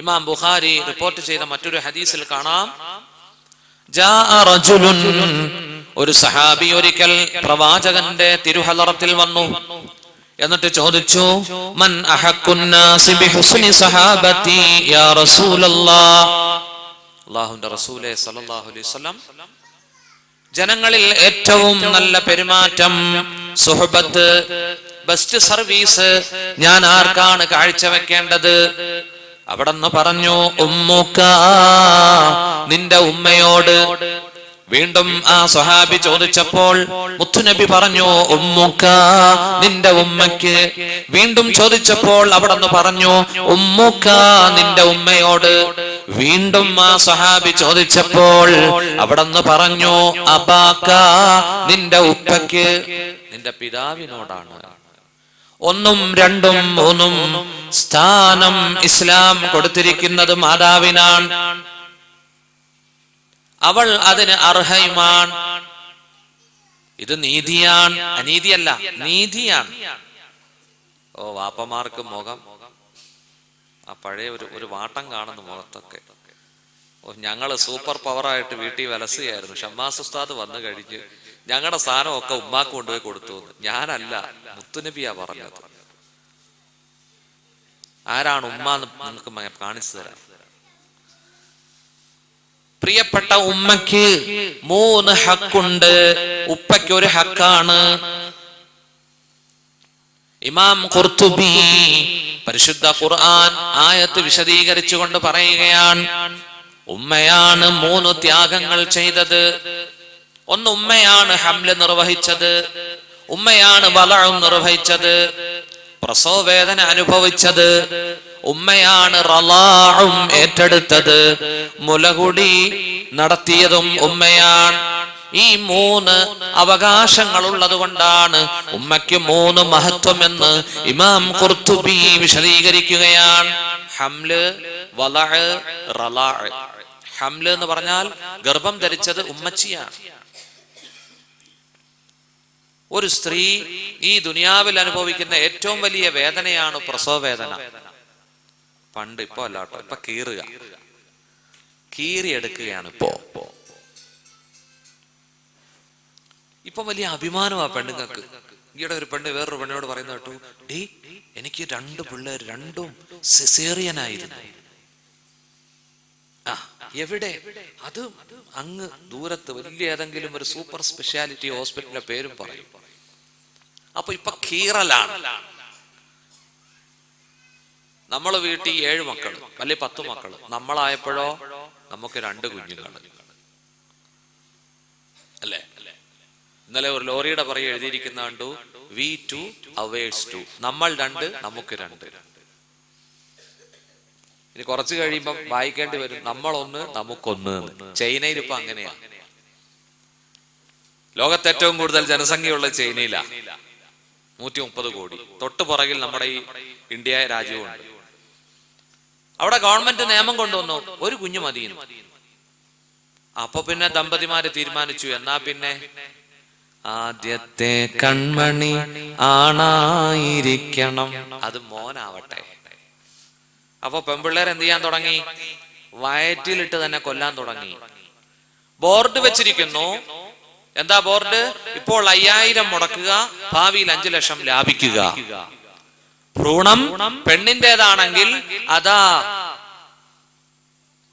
ഇമാം ബുഖാരി റിപ്പോർട്ട് ചെയ്ത മറ്റൊരു ഹദീസിൽ കാണാം. ഒരു സഹാബി ഒരിക്കൽ പ്രവാചകന്റെ തിരുഹലറത്തിൽ വന്നു. എന്നിട്ട് ചോദിച്ചു മൻ സഹാബത്തി യാ സല്ലല്ലാഹു അലൈഹി വസല്ലം ജനങ്ങളിൽ ഏറ്റവും നല്ല പെരുമാറ്റം സുഹബത്ത് ബെസ്റ്റ് സർവീസ് ഞാൻ ആർക്കാണ് കാഴ്ചവെക്കേണ്ടത്? അവിടെ നിന്ന് പറഞ്ഞു ഉമ്മുക്ക നിന്റെ ഉമ്മയോട് വീണ്ടും ആ സ്വഹാബി ചോദിച്ചപ്പോൾ മുത്തുനബി പറഞ്ഞു ഉമ്മുക്ക നിന്റെ ഉമ്മയ്ക്ക് വീണ്ടും ചോദിച്ചപ്പോൾ അവിടെന്ന് പറഞ്ഞു ഉമ്മുക്ക നിന്റെ ഉമ്മയോട് വീണ്ടും ആ സ്വഹാബി ചോദിച്ചപ്പോൾ അവിടെന്ന് പറഞ്ഞു അബാക്ക നിന്റെ ഉപ്പയ്ക്ക് നിന്റെ പിതാവിനോടാണ്. ഒന്നും രണ്ടും മൂന്നും സ്ഥാനം ഇസ്ലാം കൊടുത്തിരിക്കുന്നത് മാതാവിനാണ്. അവൾ അതിന് അർഹയുമാണ്. ഇത് നീതിയാണ്. അനീതിയല്ല നീതിയാണ്. ഓ വാപ്പമാർക്ക് മുഖം. ആ പഴയ ഒരു ഒരു വാട്ടം കാണുന്നു മുഖത്തൊക്കെ. ഓ ഞങ്ങൾ സൂപ്പർ പവറായിട്ട് വീട്ടിൽ വലസുകയായിരുന്നു. ഷമ്മാസ് ഉസ്താദ് വന്നു കഴിഞ്ഞ് ഞങ്ങളുടെ സാധനമൊക്കെ ഉമ്മാക്ക് കൊണ്ടുപോയി കൊടുത്തു. ഞാനല്ല മുത്തുനബിയാ പറഞ്ഞത്. ആരാണ് ഉമ്മ എന്ന് നിങ്ങൾക്ക് കാണിച്ചു തരാം. പ്രിയപ്പെട്ട ഉമ്മക്ക് മൂന്ന് ഹക്കുണ്ട്. ഉപ്പയ്ക്ക് ഒരു ഹക്കാണ്. ഇമാം കുർത്തുബി പരിശുദ്ധ ഖുർആൻ ആയത്ത് വിശദീകരിച്ചുകൊണ്ട് പറയുകയാണ് ഉമ്മയാണ് മൂന്ന് ത്യാഗങ്ങൾ ചെയ്തത്. ഒന്ന് ഉമ്മയാണ് ഹംൽ നിർവഹിച്ചത് ഉമ്മയാണ് വളവും നിർവഹിച്ചത് പ്രസവവേദന അനുഭവിച്ചത് ഉമ്മയാണ് റലാഉം ഏറ്റെടുത്തത് മുലകുടി നടത്തിയതും ഉമ്മയാണ്. ഈ മൂന്ന് അവകാശങ്ങൾ ഉള്ളത് കൊണ്ടാണ് ഉമ്മയ്ക്ക് മൂന്ന് മഹത്വം എന്ന് ഇമാം കുർത്തുബി വിശദീകരിക്കുകയാണ്. ഹംൽ വലഹ് റലാഅ് ഹംൽ എന്ന് പറഞ്ഞാൽ ഗർഭം ധരിച്ചത് ഉമ്മച്ചിയാണ്. ഒരു സ്ത്രീ ഈ ദുനിയാവിൽ അനുഭവിക്കുന്ന ഏറ്റവും വലിയ വേദനയാണ് പ്രസവ വേദന. പണ്ട് ഇപ്പൊ അല്ലാട്ടോ ഇപ്പൊ കീറുക. കീറിയെടുക്കുകയാണ് ഇപ്പോ. ഇപ്പൊ വലിയ അഭിമാനമാ പെണ്ണുങ്ങൾക്ക്. ഈയിടെ ഒരു പെണ്ണ് വേറൊരു പെണ്ണിനോട് പറയുന്ന കേട്ടു ഡേ എനിക്ക് രണ്ട് പിള്ളേർ രണ്ടും സിസേറിയനായിരുന്നു എവിടെ? അത് അങ്ങ് ദൂരത്ത് വലിയ ഏതെങ്കിലും ഒരു സൂപ്പർ സ്പെഷ്യാലിറ്റി ഹോസ്പിറ്റലിന്റെ പേരും പറയും. അപ്പൊ ഇപ്പൊ കീറലാണ്. നമ്മൾ വീട്ടിൽ ഏഴ് മക്കൾ അല്ലെ പത്ത് മക്കൾ നമ്മളായപ്പോഴോ നമുക്ക് രണ്ട് കുഞ്ഞുങ്ങൾ അല്ലേ? ഇന്നലെ ഒരു ലോറിയുടെ പറയും എഴുതിയിരിക്കുന്ന കണ്ടു വി ടു അവേഴ്സ് ടു നമ്മൾ രണ്ട് നമുക്ക് രണ്ട്. ഇനി കുറച്ച് കഴിയുമ്പം വായിക്കേണ്ടി വരും. നമ്മളൊന്ന് നമുക്കൊന്ന്. ചൈനയിൽ ഇപ്പൊ അങ്ങനെയാണ് ലോകത്ത് ഏറ്റവും കൂടുതൽ ജനസംഖ്യയുള്ള ചൈനയിലാണ് നൂറ്റി മുപ്പത് കോടി. തൊട്ട് പുറകിൽ നമ്മുടെ ഈ ഇന്ത്യ രാജ്യവുമുണ്ട് അവിടെ ഗവൺമെന്റ് നിയമം കൊണ്ടുവന്നു. ഒരു കുഞ്ഞു മതിയെന്ന്. അപ്പൊ പിന്നെ ദമ്പതിമാര് തീരുമാനിച്ചു. എന്നാ പിന്നെ? ആദ്യത്തെ കൺമണി ആണായിരിക്കണം. അത് മോനാവട്ടെ. അപ്പൊ പെൺപിള്ളേർ എന്ത് ചെയ്യാൻ തുടങ്ങി? വയറ്റിലിട്ട് തന്നെ കൊല്ലാൻ തുടങ്ങി. ബോർഡ് വെച്ചിരിക്കുന്നു. എന്താ ബോർഡ്? ഇപ്പോൾ അയ്യായിരം മുടക്കുക ഭാവിയിൽ അഞ്ചു ലക്ഷം ലാഭിക്കുക. ഭ്രൂണം പെണ്ണിന്റേതാണെങ്കിൽ അതാ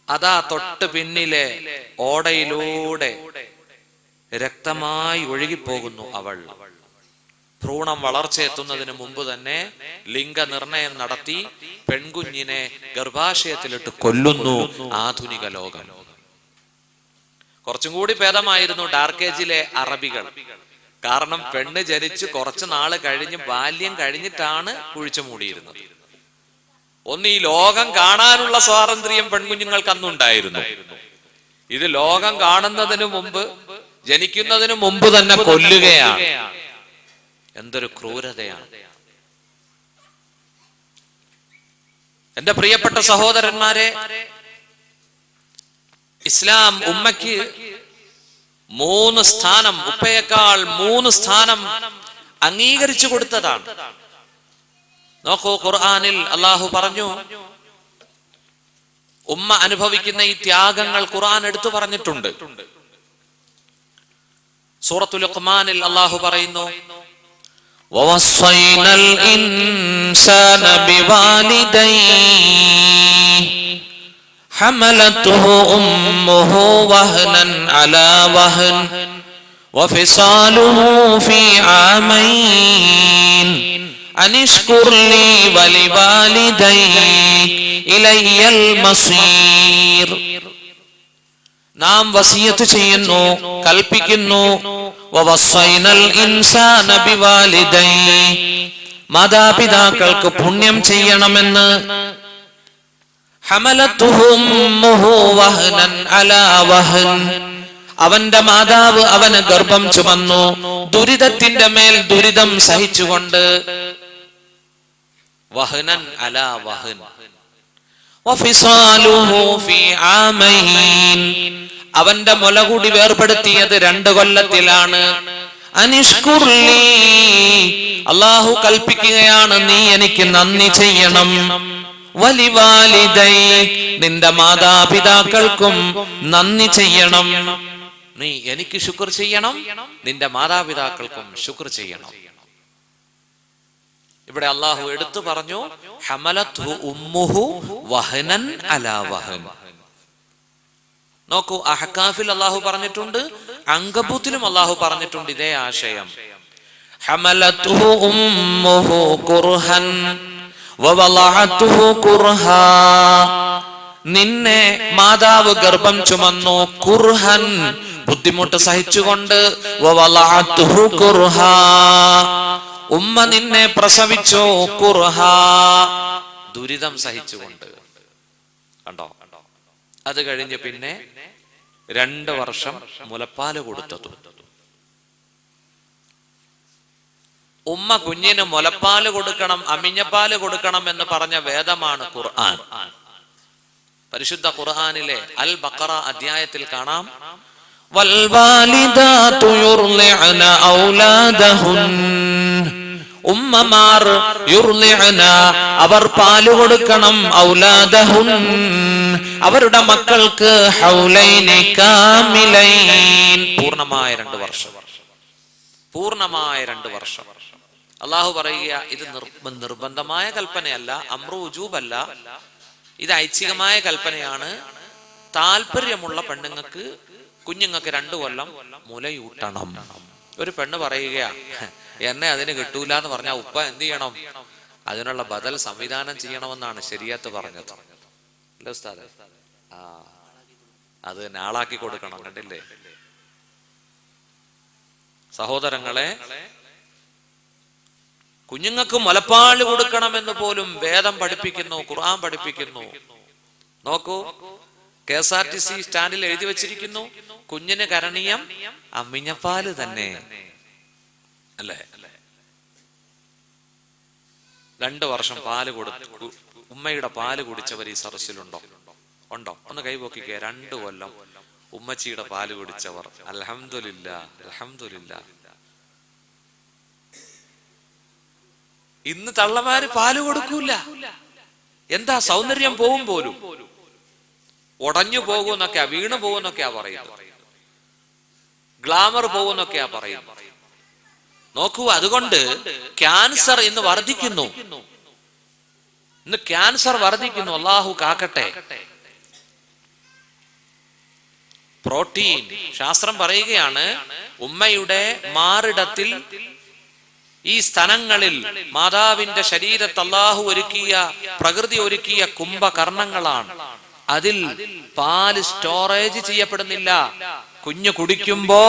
അതാ തൊട്ട് പിന്നിലെ ഓടയിലൂടെ രക്തമായി ഒഴുകിപ്പോകുന്നു അവൾ. ഭ്രൂണം വളർച്ചയെത്തുന്നതിന് മുമ്പ് തന്നെ ലിംഗനിർണയം നടത്തി പെൺകുഞ്ഞിനെ ഗർഭാശയത്തിലിട്ട് കൊല്ലുന്നു ആധുനിക ലോകം. കുറച്ചും കൂടി ഭേദമായിരുന്നു ഡാർക്കേജിലെ അറബികൾ. കാരണം പെണ്ണ് ജനിച്ച് കുറച്ച് നാൾ കഴിഞ്ഞ് ബാല്യം കഴിഞ്ഞിട്ടാണ് കുഴിച്ചു മൂടിയിരുന്നത്. ഒന്ന് ഈ ലോകം കാണാനുള്ള സ്വാതന്ത്ര്യം പെൺകുഞ്ഞുങ്ങൾക്ക് അന്നുണ്ടായിരുന്നു. ഇത് ലോകം കാണുന്നതിനു മുമ്പ് ജനിക്കുന്നതിനു മുമ്പ് തന്നെ കൊല്ലുകയാണ്. എന്തൊരു ക്രൂരതയാണ്. എന്റെ പ്രിയപ്പെട്ട സഹോദരന്മാരെ ഇസ്ലാം ഉമ്മയ്ക്ക് മൂന്ന് സ്ഥാനം ഉപ്പയേക്കാൾ മൂന്ന് സ്ഥാനം അംഗീകരിച്ചു കൊടുത്തതാണ്. നോക്കൂ ഖുർആാനിൽ അള്ളാഹു പറഞ്ഞു ഉമ്മ അനുഭവിക്കുന്ന ഈ ത്യാഗങ്ങൾ ഖുർആൻ എടുത്തു പറഞ്ഞിട്ടുണ്ട്. സൂറത്തുൽ ഖുമാനിൽ അള്ളാഹു പറയുന്നു ووصينا الإنسان بوالديه. حملته أمه وهنا على وهن وفصاله في عامين. أن اشكر لي ولوالديك إلي المصير. നാം വസിയത്ത് ചെയ്യുന്നു കൽപ്പിക്കുന്നു. മാതാപിതാക്കൾക്ക് പുണ്യം ചെയ്യണമെന്ന്. അവന്റെ മാതാവ് അവന് ഗർഭം ചുമന്നു. ദുരിതത്തിന്റെ മേൽ ദുരിതം സഹിച്ചുകൊണ്ട്. വഹനൻ അല വഹൻ. വഫിസാലുഹു മുല കൂടി അവന്റെ വേർപെടുത്തിയത് രണ്ട് കൊല്ലത്തിലാണ്. അനിഷ്കുർലി അള്ളാഹു കൽപ്പിക്കുകയാണ് നീ എനിക്ക് നന്ദി ചെയ്യണം. വലിവാലിതൈ നിന്റെ മാതാപിതാക്കൾക്കും നന്ദി ചെയ്യണം. നീ എനിക്ക് ശുക്ർ ചെയ്യണം നിന്റെ മാതാപിതാക്കൾക്കും ശുക്ർ ചെയ്യണം. ഇവിടെ അള്ളാഹു എടുത്തു പറഞ്ഞു ഹമലത്ത് ഉമ്മുഹു വഹനൻ അലാ വഹൻ. നോക്കൂ അഹക്കാഫിൽ അള്ളാഹു പറഞ്ഞിട്ടുണ്ട് അങ്കബൂത്തിലും അള്ളാഹു പറഞ്ഞിട്ടുണ്ട് ഇതേ ആശയം. നിന്നെ മാതാവ് ഗർഭം ചുമന്നു കുർഹൻ ബുദ്ധിമുട്ട് സഹിച്ചുകൊണ്ട് ഉമ്മ നിന്നെ പ്രസവിച്ചു കുർഹ. ദുരിതം സഹിച്ചുകൊണ്ട്. കണ്ടോ? അത് കഴിഞ്ഞ് പിന്നെ രണ്ട് വർഷം മുലപ്പാല് കൊടുത്തതു ഉമ്മ കുഞ്ഞിന് മുലപ്പാല് കൊടുക്കണം അമിഞ്ഞപ്പാല് കൊടുക്കണം എന്ന് പറഞ്ഞ വേദമാണ് ഖുർആൻ പരിശുദ്ധ ഖുർആനിലെ അൽ ബക്കറ അധ്യായത്തിൽ കാണാം والوالدات يرضعن أولادهن ഉമ്മമാർ അവർ പാൽ കൊടുക്കണം ഔലാദഹുൻ. അവരുടെ മക്കൾക്ക് പൂർണമായ രണ്ട് വർഷം. പൂർണമായ രണ്ട് വർഷം. അള്ളാഹു പറയുക ഇത് നിർബന്ധമായ കൽപ്പനയല്ല അമ്രൂജൂബല്ല ഇത് ഐച്ഛികമായ കൽപ്പനയാണ്. താല്പര്യമുള്ള പെണ്ണുങ്ങൾക്ക് കുഞ്ഞുങ്ങൾക്ക് രണ്ടു കൊല്ലം മുലയൂട്ടണം. ഒരു പെണ്ണ് പറയുകയാ എന്നെ അതിന് കിട്ടൂല എന്ന് പറഞ്ഞാൽ ഉപ്പ എന്ത് ചെയ്യണം? അതിനുള്ള ബദൽ സംവിധാനം ചെയ്യണമെന്നാണ് ശരിയത്ത് പറഞ്ഞത്. അല്ലേ ഉസ്താദ്? ആ അത് നാളാക്കി കൊടുക്കണം കണ്ടില്ലേ? സഹോദരങ്ങളെ കുഞ്ഞുങ്ങൾക്ക് മുലപ്പാൽ കൊടുക്കണമെന്ന് പോലും വേദം പഠിപ്പിക്കുന്നു ഖുർആൻ പഠിപ്പിക്കുന്നു. നോക്കൂ K S R T C സ്റ്റാൻഡിൽ എഴുതി വെച്ചിരിക്കുന്നു കുഞ്ഞിന് കരണീയം അമ്മിഞ്ഞപ്പാൽ തന്നെ. അല്ലേ? രണ്ടു വർഷം പാൽ കൊടുത്തു. ഉമ്മയുടെ പാൽ കുടിച്ചവർ ഈ സദസ്സിലുണ്ടോ ഉണ്ടോ? ഒന്ന് കൈപോക്കിക്കേ രണ്ടു കൊല്ലം ഉമ്മച്ചിയുടെ പാൽ കുടിച്ചവർ. അലഹമില്ല അലഹമില്ല ഇന്ന് തള്ളമാര് പാൽ കൊടുക്കൂല. എന്താ സൗന്ദര്യം പോവും പോലും? ഉടഞ്ഞു പോകുമെന്നൊക്കെയാ വീണു പോകുന്നൊക്കെയാ പറയുന്നത്. ഗ്ലാമർ പോകുന്നൊക്കെയാ പറയുന്നത്. നോക്കൂ അതുകൊണ്ട് ക്യാൻസർ ഇന്ന് വർദ്ധിക്കുന്നു. ഇന്ന് ക്യാൻസർ വർദ്ധിക്കുന്നു. അള്ളാഹു കാക്കട്ടെ. പ്രോട്ടീൻ. ശാസ്ത്രം പറയുകയാണ് ഉമ്മയുടെ മാറിടത്തിൽ ഈ സ്ഥലങ്ങളിൽ മാതാവിന്റെ ശരീരത്ത് അള്ളാഹു ഒരുക്കിയ പ്രകൃതി ഒരുക്കിയ കുംഭകർണങ്ങളാണ്. അതിൽ പാൽ സ്റ്റോറേജ് ചെയ്യപ്പെടുന്നില്ല. കുഞ്ഞു കുടിക്കുമ്പോ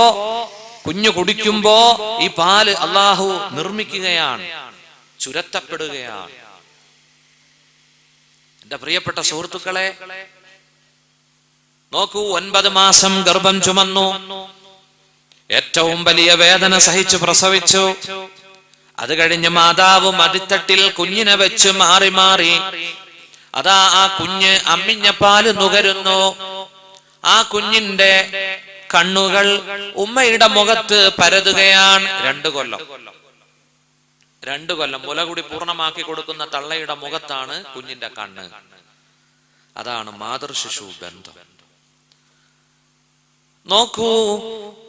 കുഞ്ഞു കുടിക്കുമ്പോ ഈ പാൽ അള്ളാഹു നിർമ്മിക്കുകയാണ് ചുരത്തപ്പെടുകയാണ്. എന്റെ പ്രിയപ്പെട്ട സുഹൃത്തുക്കളെ നോക്കൂ ഒൻപത് മാസം ഗർഭം ചുമന്നു. ഏറ്റവും വലിയ വേദന സഹിച്ചു പ്രസവിച്ചു. അത് കഴിഞ്ഞ് മാതാവ് മടിത്തട്ടിൽ കുഞ്ഞിനെ വെച്ച് മാറി മാറി അതാ ആ കുഞ്ഞ് അമ്മിഞ്ഞ പാൽ നുകരുന്നു. ആ കുഞ്ഞിന്റെ കണ്ണുകൾ ഉമ്മയുടെ മുഖത്ത് പരതുകയാണ്. രണ്ടു കൊല്ലം. രണ്ടു കൊല്ലം. മുല കൂടി പൂർണമാക്കി കൊടുക്കുന്ന തള്ളയുടെ മുഖത്താണ് കുഞ്ഞിന്റെ കണ്ണ്. അതാണ് മാതൃശിശു ബന്ധം. നോക്കൂ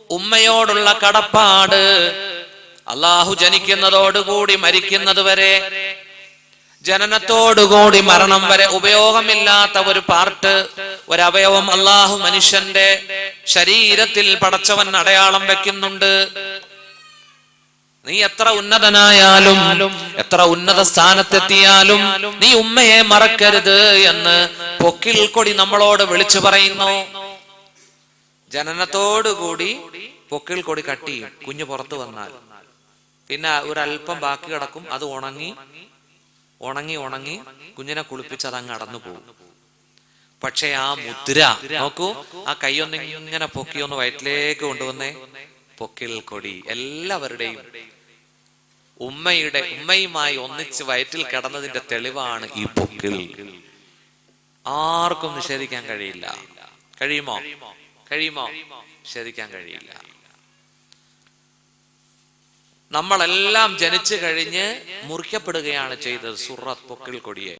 ഉമ്മയോടുള്ള കടപ്പാട് അള്ളാഹു ജനിക്കുന്നതോടുകൂടി മരിക്കുന്നത് വരെ ജനനത്തോടുകൂടി മരണം വരെ ഉപയോഗമില്ലാത്ത ഒരു പാർട്ട് ഒരവയവം അള്ളാഹു മനുഷ്യന്റെ ശരീരത്തിൽ പടച്ചവൻ അടയാളം വെക്കുന്നുണ്ട്. നീ എത്ര ഉന്നതനായാലും എത്ര ഉന്നത സ്ഥാനത്തെത്തിയാലും നീ ഉമ്മയെ മറക്കരുത് എന്ന് പൊക്കിൽ കൊടി നമ്മളോട് വിളിച്ചു പറയുന്നു. ജനനത്തോടുകൂടി പൊക്കിൽ കൊടി കട്ടി കുഞ്ഞു പുറത്തു വന്നാൽ പിന്നെ ഒരല്പം ബാക്കി കിടക്കും അത് ഉണങ്ങി ഉണങ്ങി ഉണങ്ങി കുഞ്ഞിനെ കുളിപ്പിച്ച് അത് അങ്ങ് അടന്നു പോകും പക്ഷെ ആ മുദ്ര നോക്കൂ ആ കൈയൊന്ന് ഇങ്ങനെ പൊക്കി ഒന്ന് വയറ്റിലേക്ക് കൊണ്ടുവന്നേ. പൊക്കിൽ കൊടി എല്ലാവരുടെയും ഉമ്മയുടെ ഉമ്മയുമായി ഒന്നിച്ച് വയറ്റിൽ കിടന്നതിന്റെ തെളിവാണ് ഈ പൊക്കിൽ. ആർക്കും നിഷേധിക്കാൻ കഴിയില്ല. കഴിയുമോ? കഴിയുമോ? നിഷേധിക്കാൻ കഴിയില്ല. നമ്മളെല്ലാം ജനിച്ചു കഴിഞ്ഞ് മുറിക്കപ്പെടുകയാണ് ചെയ്തത്. സുറത്ത് പൊക്കിൽ കൊടിയെ.